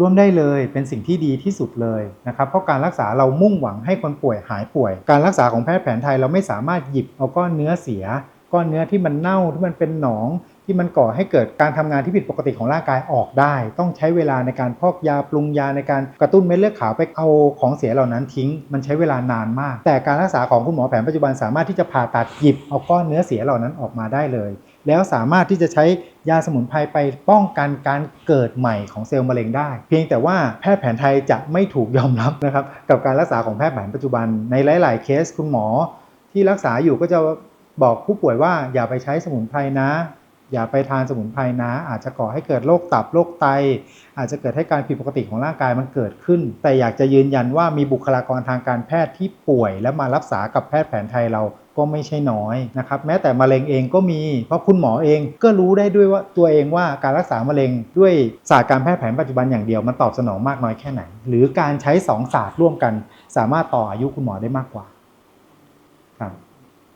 ร่วมได้เลยเป็นสิ่งที่ดีที่สุดเลยนะครับเพราะการรักษาเรามุ่งหวังให้คนป่วยหายป่วย การรักษาของแพทย์แผนไทยเราไม่สามารถหยิบเอาก้อนเนื้อเสีย ก้อนเนื้อที่มันเน่าที่มันเป็นหนอง ที่มันก่อให้เกิดการทำงานที่ผิดปกติของร่างกายออกได้ ต้องใช้เวลาในการพอกยาปรุงยาในการกระตุ้นเม็ดเลือดขาวไปเอาของเสียเหล่านั้นทิ้ง มันใช้เวลานานมาก แต่การรักษาของคุณหมอแผนปัจจุบันสามารถที่จะผ่าตัดหยิบเอาก้อนเนื้อเสียเหล่านั้นออกมาได้เลย แล้วสามารถที่จะใช้ยาสมุนไพรไปป้องกันการเกิดใหม่ของเซลล์มะเร็งได้ เพียงแต่ว่าแพทย์แผนไทยจะไม่ถูกยอมรับนะครับกับการรักษาของแพทย์แผนปัจจุบันในหลาย ๆ เคสคุณหมอ ที่รักษาอยู่ก็จะบอกผู้ป่วยว่าอย่าไปใช้สมุนไพรนะ อย่าไปทานสมุนไพรนะ อาจจะก่อให้เกิดโรคตับโรคไต อาจจะเกิดให้การผิดปกติของร่างกายมันเกิดขึ้น แต่อยากจะยืนยันว่ามีบุคลากรทางการแพทย์ที่ป่วย และมารักษากับแพทย์แผนไทยเราก็ไม่ใช่น้อยนะครับแม้แต่มะเร็งเองก็มี เพราะคุณหมอเองก็รู้ได้ด้วยว่าตัวเองว่าการรักษามะเร็งด้วยศาสตร์การแพทย์แผนปัจจุบันอย่างเดียวมันตอบสนองมากน้อยแค่ไหน หรือการใช้สองศาสตร์ร่วมกัน สามารถต่ออายุคุณหมอได้มากกว่าครับ